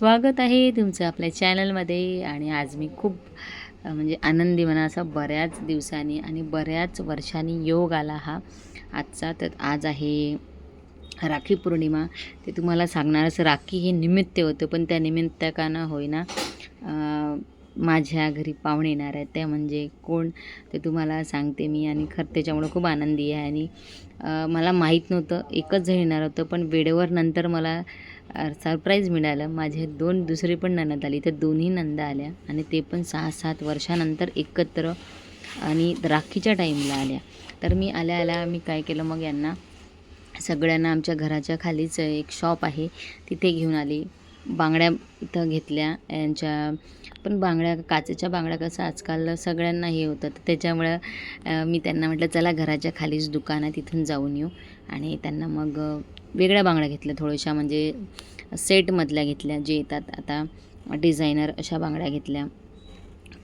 स्वागत आहे तुमचं आपल्या चॅनलमध्ये. आणि आज मी खूप म्हणजे आनंदी म्हणा असा बऱ्याच दिवसांनी आणि बऱ्याच वर्षांनी योग आला हा. आजचा तर आज आहे राखी पौर्णिमा. ते तुम्हाला सांगणारच राखी हे निमित्त होतं पण त्या निमित्तकानं होईना. माझ्या घरी पाहुणे येणार आहेत त्या म्हणजे कोण ते तुम्हाला सांगते मी. आणि खरं त्याच्यामुळं खूप आनंदी आहे. आणि मला माहीत नव्हतं एकच जण येणार होतं पण वेळेवर नंतर मला सरप्राईज मिळालं. माझे दोन दुसरे पण नणद आली. तर दोन्ही नंदा आल्या आणि ते पण सहा सात वर्षानंतर एकत्र आणि राखीच्या टाईमला आल्या. तर मी आल्या आल्या मी काय केलं? मग यांना सगळ्यांना आमच्या घराच्या खालीच एक शॉप आहे. तिथे घेऊन आली. बांगड्या इथं घेतल्या. यांच्या पण बांगड्या काचेच्या बांगड्या कसं आजकाल सगळ्यांना हे होतं. तर त्याच्यामुळं मी त्यांना म्हटलं चला घराच्या खालीच दुकान आहे. तिथून जाऊन येऊ. आणि त्यांना मग वेगळ्या बांगड्या घेतल्या थोड्याशा म्हणजे सेटमधल्या घेतल्या जे येतात आता डिझायनर अशा बांगड्या घेतल्या.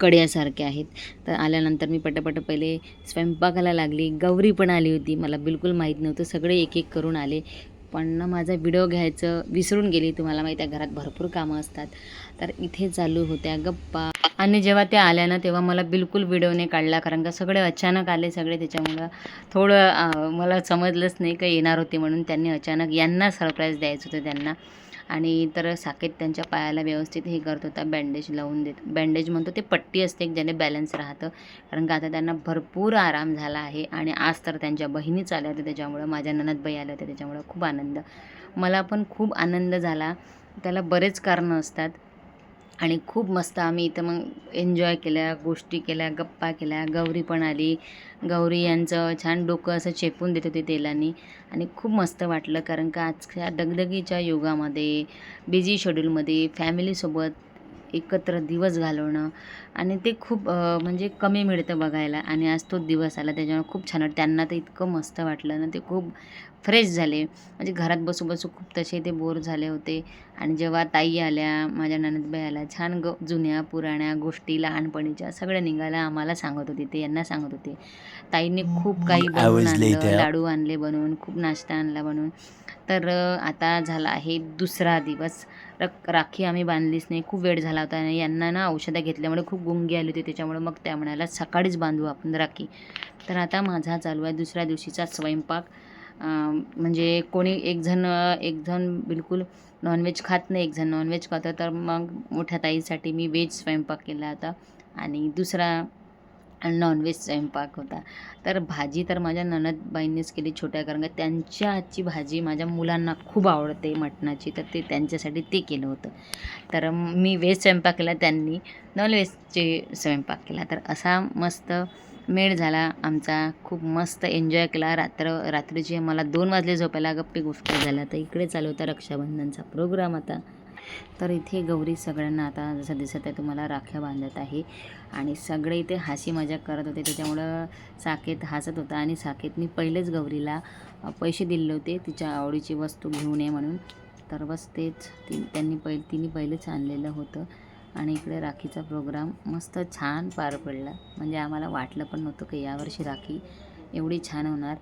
कड्यासारख्या आहेत. तर आल्यानंतर मी पटापट पहिले स्वयंपाकाला लागली. गौरी पण आली होती. मला बिलकुल माहीत नव्हतं. सगळे एक एक करून आले. पण ना माझा व्हिडिओ घ्यायचं विसरून गेली तुम्हाला माहिती आहे घरात भरपूर कामं असतात. तर इथे चालू होत्या गप्पा. आणि जेव्हा त्या आल्या ना तेव्हा मला बिलकुल व्हिडिओ नाही काढला कारण का सगळे अचानक आले सगळे त्याच्यामुळं थोडं मला समजलंच नाही का येणार होते म्हणून त्यांनी अचानक यांना सरप्राईज द्यायचं होतं त्यांना. आणि तर साकेत त्यांच्या पायाला व्यवस्थित हे करत होता बँडेज लावून देत. बँडेज म्हणतो ते पट्टी असते ज्याने बॅलन्स राहतं. कारण का आता त्यांना भरपूर आराम झाला आहे आणि आज तर त्यांच्या बहिणीच आल्या होत्या त्याच्यामुळं माझ्या ननदबाई आल्या होत्या त्याच्यामुळं खूप आनंद. मला पण खूप आनंद झाला. त्याला बरेच कारणं असतात. आणि खूप मस्त आम्ही इथं मग एन्जॉय केल्या गोष्टी केल्या गप्पा केल्या. गौरी पण आली. गौरी यांचं छान डोकं असं चेपून देत होते तेलाने. आणि खूप मस्त वाटलं कारण का आजच्या दगदगीच्या युगामध्ये बिझी शेड्यूलमध्ये फॅमिलीसोबत एकत्र दिवस घालवणं आणि ते खूप म्हणजे कमी मिळतं बघायला. आणि आज तो दिवस आला त्याच्यामुळे खूप छान वाटतं त्यांना तर इतकं मस्त वाटलं ना ते खूप फ्रेश झाले. म्हणजे घरात बसू बसू खूप तसे ते बोर झाले होते. आणि जेव्हा ताई आल्या माझ्या ननदबाई आल्या छान ग जुन्या पुराण्या गोष्टी लहानपणीच्या सगळ्या निघाल्या आम्हाला सांगत होते ते यांना सांगत होते. ताईंनी खूप काही बनवून आणलं. लाडू आणले बनवून खूप नाश्ता आणला बनवून. तर आता झाला आहे दुसरा दिवस. रक राखी आम्ही बांधलीच नाही खूप वेळ झाला होता. आणि यांना ना औषधं घेतल्यामुळे खूप गुंगी आली होती त्याच्यामुळे मग त्या म्हणाला सकाळीच बांधू आपण राखी. तर आता माझा चालू आहे दुसऱ्या दिवशीचा स्वयंपाक. म्हणजे कोणी एकजण एकजण बिलकुल नॉनव्हेज खात नाही एकजण नॉनव्हेज खातं. तर मग मोठ्या ताईसाठी मी व्हेज स्वयंपाक केला होता. आणि दुसरा आणि नॉनव्हेज स्वयंपाक होता. तर भाजी तर माझ्या ननदबाईंनीच केली छोट्या कारण का त्यांच्या आजची भाजी माझ्या मुलांना खूप आवडते मटणाची तर ते त्यांच्यासाठी ते केलं होतं. तर मी व्हेज स्वयंपाक केला त्यांनी नॉनव्हेजचे स्वयंपाक केला. तर असा मस्त मेळ झाला आमचा. खूप मस्त एन्जॉय केला. रात्र रात्रीची मला दोन वाजले झोपायला. गप्पी गोष्ट झाल्या. तर इकडे चालू होता रक्षाबंधनचा प्रोग्राम आता. तर इथे गौरी सगळ्यांना आता जसं दिसत आहे तुम्हाला राख्या बांधत आहे. आणि सगळे इथे हाशी मजाक करत होते त्याच्यामुळं साकेत हसत होता. आणि साकेतनी पहिलेच गौरीला पैसे दिले होते तिच्या आवडीची वस्तू घेऊन ये म्हणून. तर बस तेच ती त्यांनी पहि तिने पहिलेच आणलेलं होतं. आणि इकडे राखीचा प्रोग्राम मस्त छान पार पडला. म्हणजे आम्हाला वाटलं पण नव्हतं की यावर्षी राखी एवढी छान होणार.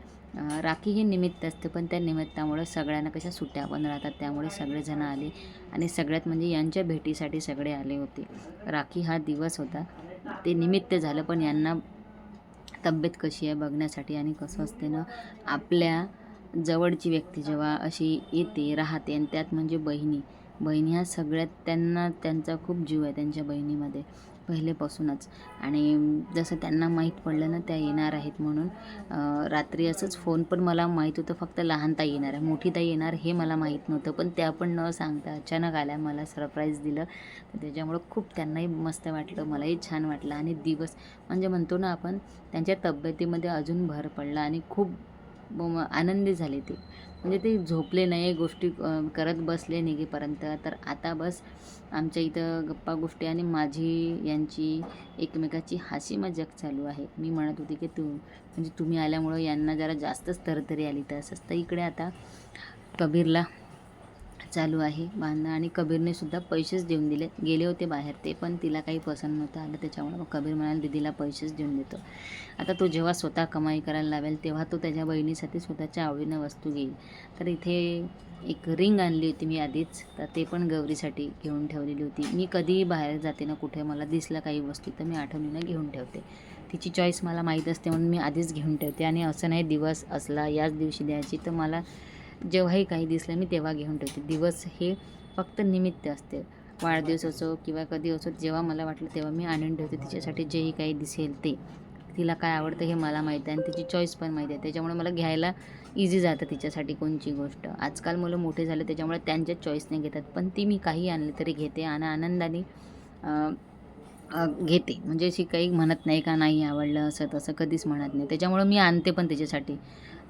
राखी हे निमित्त असते पण त्या निमित्तामुळं सगळ्यांना कशा सुट्ट्या पण राहतात त्यामुळे सगळेजण आले आणि सगळ्यात म्हणजे यांच्या भेटीसाठी सगळे आले होते. राखी हा दिवस होता. ते निमित्त झालं पण यांना तब्येत कशी आहे बघण्यासाठी आणि कसं असते ना आपल्या जवळची व्यक्ती जेव्हा अशी येते राहते आणि त्यात म्हणजे बहिणी. बहिणी ह्या सगळ्यात त्यांना त्यांचा खूप जीव आहे त्यांच्या बहिणीमध्ये. पहिलेपासूनच. आणि जसं त्यांना माहीत पडलं ना त्या येणार आहेत म्हणून. रात्री असंच फोन पण मला माहीत होतं फक्त लहान ताई येणार आहे. मोठी ताई येणार हे मला माहीत नव्हतं पण त्या पण न सांगता अचानक आल्या मला सरप्राईज दिलं. तर त्याच्यामुळं खूप त्यांनाही मस्त वाटलं मलाही छान वाटलं. आणि दिवस म्हणजे म्हणतो ना आपण त्यांच्या तब्येतीमध्ये अजून भर पडला आणि खूप आनंदी झाले ते. म्हणजे ते झोपले नाही गोष्टी करत बसले निघेपर्यंत. तर आता बस आमच्या इथं गप्पा गोष्टी आणि माझी यांची एकमेकाची हाशी मजाक चालू आहे. मी म्हणत होती की तू म्हणजे तुम्ही आल्यामुळं यांना जरा जास्तच तरतरी आली तर असंच. तर इकडे आता कबीरला चालू आहे. बांधणं आणि कबीरने सुद्धा पैसेच देऊन दिले. गेले होते बाहेर ते पण तिला काही पसंत नव्हतं आलं. त्याच्यामुळे मग कबीर म्हणाला दीदीला पैसेच देऊन देतो. आता तो जेव्हा स्वतः कमाई करायला लावेल तेव्हा तो त्याच्या बहिणीसाठी स्वतःच्या आवडीनं वस्तू घेईल. तर इथे एक रिंग आणली होती मी आधीच तर ते पण गौरीसाठी घेऊन ठेवलेली होती. मी कधीही बाहेर जाते ना कुठे मला दिसलं काही वस्तू तर मी आठवणीनं घेऊन ठेवते. तिची चॉईस मला माहीत असते म्हणून मी आधीच घेऊन ठेवते. आणि असं नाही दिवस असला याच दिवशी द्यायची तर मला जेव्हाही काही दिसलं मी तेव्हा घेऊन ठेवते. दिवस हे फक्त निमित्त असते. वाढदिवस असो किंवा कधी असो जेव्हा मला वाटलं तेव्हा मी आणून ठेवते. तिच्यासाठी जेही काही दिसेल ते. तिला काय आवडतं हे मला माहीत आहे आणि तिची चॉईस पण माहिती आहे. त्याच्यामुळे मला घ्यायला इझी जातं तिच्यासाठी कोणची गोष्ट. आजकाल मुलं मोठे झाले त्याच्यामुळे त्यांच्याच चॉईसने घेतात. पण ती मी काही आणली तरी घेते आणि आनंदाने घेते. म्हणजे अशी काही म्हणत नाही का नाही आवडलं असं तसं कधीच म्हणत नाही. त्याच्यामुळं मी आणते पण त्याच्यासाठी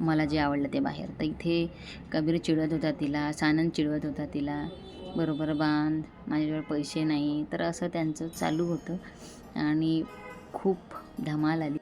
मला जे आवडलं ते बाहेर. तर इथे कबीर चिडवत होता तिला सानंद चिडवत होता तिला. बरोबर बांध माझ्याजवळ पैसे नाही. तर असं त्यांचं चालू होतं. आणि खूप धमाल आली.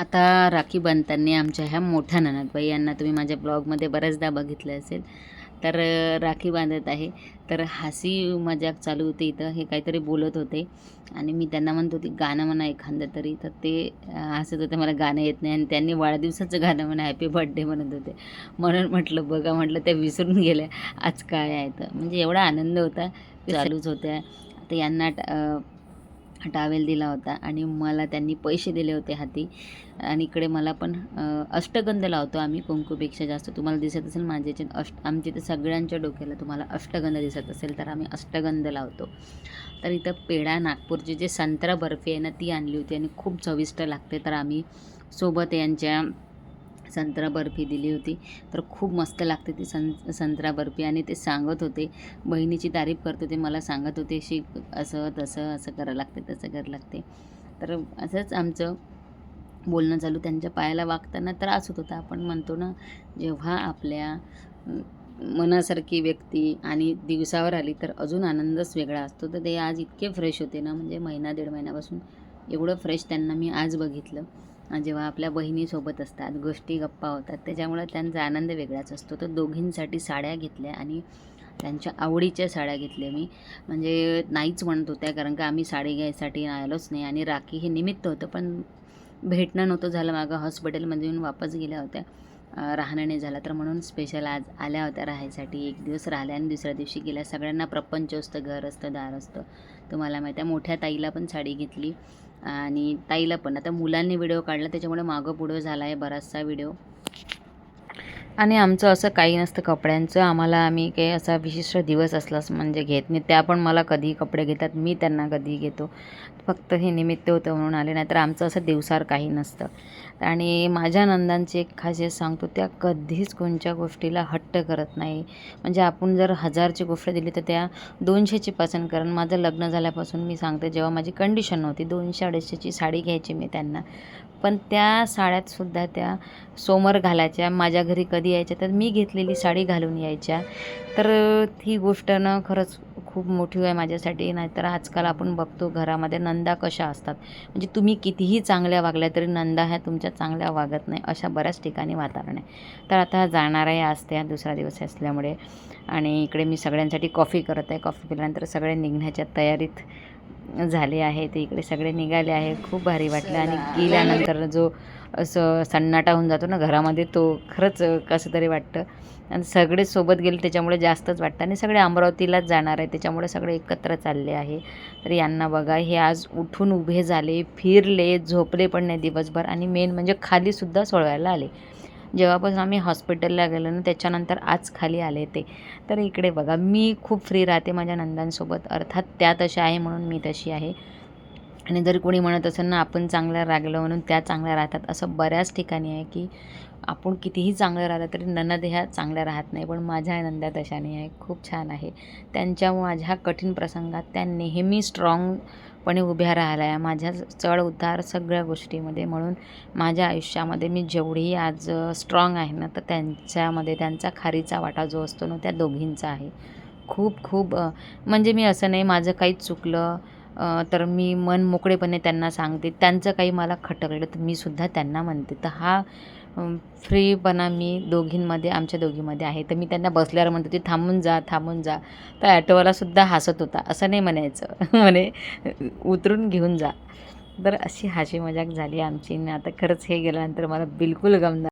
आता राखी बांधताना आमच्या ह्या मोठ्या ननदबाई यांना तुम्ही माझ्या ब्लॉगमध्ये बऱ्याचदा बघितलं असेल. तर राखी बांधत आहे. तर हसी मजाक चालू होते इथं. हे काहीतरी बोलत होते. आणि मी त्यांना म्हणत होती गाणं म्हणा एखादं तरी. तर ते हसत होते मला गाणं येत नाही. आणि त्यांनी वाढदिवसाचं गाणं म्हणा हॅपी बर्थडे म्हणत होते. म्हणून म्हटलं बघा म्हटलं त्या विसरून गेल्या. आज काय आहे तर. म्हणजे एवढा आनंद होता. चालूच होत्या. आता यांना टावेल दिला होता आणि मला त्यांनी पैसे दिले होते हाती. आणि इकडे मला पण अष्टगंध लावतो आम्ही कुंकूपेक्षा जास्त. तुम्हाला दिसत असेल माझ्या अष्ट आमच्या इथे सगळ्यांच्या डोक्याला तुम्हाला अष्टगंध दिसत असेल तर आम्ही अष्टगंध लावतो. तर इथं पेढा नागपूरची जे संत्रा बर्फी आहे ना ती आणली होती आणि खूप चविष्ट लागते. तर आम्ही सोबत यांच्या संत्रा बर्फी दिली होती. तर खूप मस्त लागते ती सं संत्रा बर्फी आणि ते सांगत होते. बहिणीची तारीफ करत होते मला सांगत होते शी असं तसं असं करावं लागते तसं करावं लागते. तर असंच आमचं बोलणं चालू. त्यांच्या पायाला वागताना त्रास होत होता. आपण म्हणतो ना जेव्हा आपल्या मनासारखी व्यक्ती आणि दिवसावर आली तर अजून आनंदच वेगळा असतो. तर ते आज इतके फ्रेश होते ना म्हणजे महिना दीड महिन्यापासून एवढं फ्रेश त्यांना मी आज बघितलं. जेव्हा आपल्या बहिणीसोबत असतात गोष्टी गप्पा होतात त्याच्यामुळं त्यांचा आनंद वेगळाच असतो. तर दोघींसाठी साड्या घेतल्या आणि त्यांच्या आवडीच्या साड्या घेतल्या मी. म्हणजे नाहीच म्हणत होत्या कारण का आम्ही साडी घ्यायसाठी आलोच नाही आणि राखी हे निमित्त होतं पण भेटणं नव्हतं झालं मागं. हॉस्पिटलमध्ये येऊन वापस गेल्या होत्या. राहणं नाही झालं. तर म्हणून स्पेशल आज आल्या होत्या राहायसाठी. एक दिवस राहिल्या आणि दुसऱ्या दिवशी गेल्या. सगळ्यांना प्रपंच असतं घर असतं दार असतं. तुम्हाला माहिती आहे मोठ्या ताईला पण साडी घेतली. आणि ताईला पण. आता मुलांनी व्हिडिओ काढला त्याच्यामुळे मागं पुढं झाला आहे बराचसा व्हिडिओ. आणि आमचं असं काही नसतं कपड्यांचं. आम्हाला आम्ही काही असा विशिष्ट दिवस असलाच म्हणजे घेत नाही. त्या पण मला कधी कपडे घेतात. मी त्यांना कधी घेतो. फक्त हे निमित्त होतं म्हणून आले. नाही तर आमचं असं दिवसार काही नसतं. आणि माझ्या नंदांची एक खासियत सांगतो त्या कधीच कोणत्या गोष्टीला हट्ट करत नाही. म्हणजे आपण जर हजारची गोष्ट दिली तर त्या दोनशेची पसंत कारण. माझं लग्न झाल्यापासून मी सांगते जेव्हा माझी कंडिशन नव्हती दोनशे अडीचशेची साडी घ्यायची मी त्यांना. पण त्या साड्यातसुद्धा त्या सोमर घालायच्या. माझ्या घरी कधी यायच्या तर मी घेतलेली साडी घालून यायच्या. तर ती गोष्ट ना खरंच खूप मोठी आहे माझ्यासाठी. नाहीतर आजकाल आपण बघतो घरामध्ये नंदा कशा असतात. म्हणजे तुम्ही कितीही चांगल्या वागल्या तरी नंदा ह्या तुमच्या चांगल्या वागत नाही अशा बऱ्याच ठिकाणी वातावरण आहे. तर आता जाणार आहे आज त्या दुसरा दिवस असल्यामुळे. आणि इकडे मी सगळ्यांसाठी कॉफी करत आहे. कॉफी पिल्यानंतर सगळे निघण्याच्या तयारीत झाले आहे ते इकडे सगळे निघाले आहे. खूप भारी वाटलं. आणि गेल्यानंतर जो असं सन्नाटा होऊन जातो ना घरामध्ये तो खरंच कसं तरी वाटतं. आणि सगळे सोबत गेले त्याच्यामुळे जास्तच वाटतं. आणि सगळे अमरावतीलाच जाणार आहे त्याच्यामुळे सगळे एकत्र चालले आहे. तर यांना बघा हे आज उठून उभे झाले फिरले झोपले पण नाही दिवसभर. आणि मेन म्हणजे खालीसुद्धा सोडवायला आले. जेव्हापासून आम्ही हॉस्पिटलला गेलो ना त्याच्यानंतर आज खाली आले ते. तर इकडे बघा मी खूप फ्री राहते माझ्या नंदांसोबत. अर्थात त्या तशा आहे म्हणून मी तशी आहे. आणि जर कोणी म्हणत असेल ना आपण चांगल्या रागलो म्हणून त्या चांगल्या राहतात असं बऱ्याच ठिकाणी आहे की आपण कितीही चांगलं राहिलं तरी ननद ह्या चांगल्या राहत नाही. पण माझ्या नंदा तशा नाही आहे. खूप छान आहे. त्यांच्या माझ्या कठीण प्रसंगात त्या नेहमी पणे उभ्या राहिल्या. आहे माझ्या चढ उतार सगळ्या गोष्टीमध्ये म्हणून माझ्या आयुष्यामध्ये मी जेवढी आज स्ट्रॉंग आहे ना तर त्यांच्यामध्ये त्यांचा खारीचा वाटा जो असतो ना त्या दोघींचा आहे. खूप खूप म्हणजे मी असं नाही माझं काहीच चुकलं तर मी मन मोकळेपणे त्यांना सांगते. त्यांचं काही मला खटकलं तर मी सुद्धा त्यांना म्हणते. तर हा फ्रीपणा मी दोघींमध्ये आमच्या दोघीमध्ये आहे. तर मी त्यांना बसल्यावर म्हणतो ते थांबून जा थांबून जा. तर ॲटोवालासुद्धा हसत होता. असं नाही म्हणायचं. म्हणे उतरून घेऊन जा. तर अशी हाशी मजाक झाली आमची. आणि आता खरंच हे गेल्यानंतर मला बिलकुल गमणार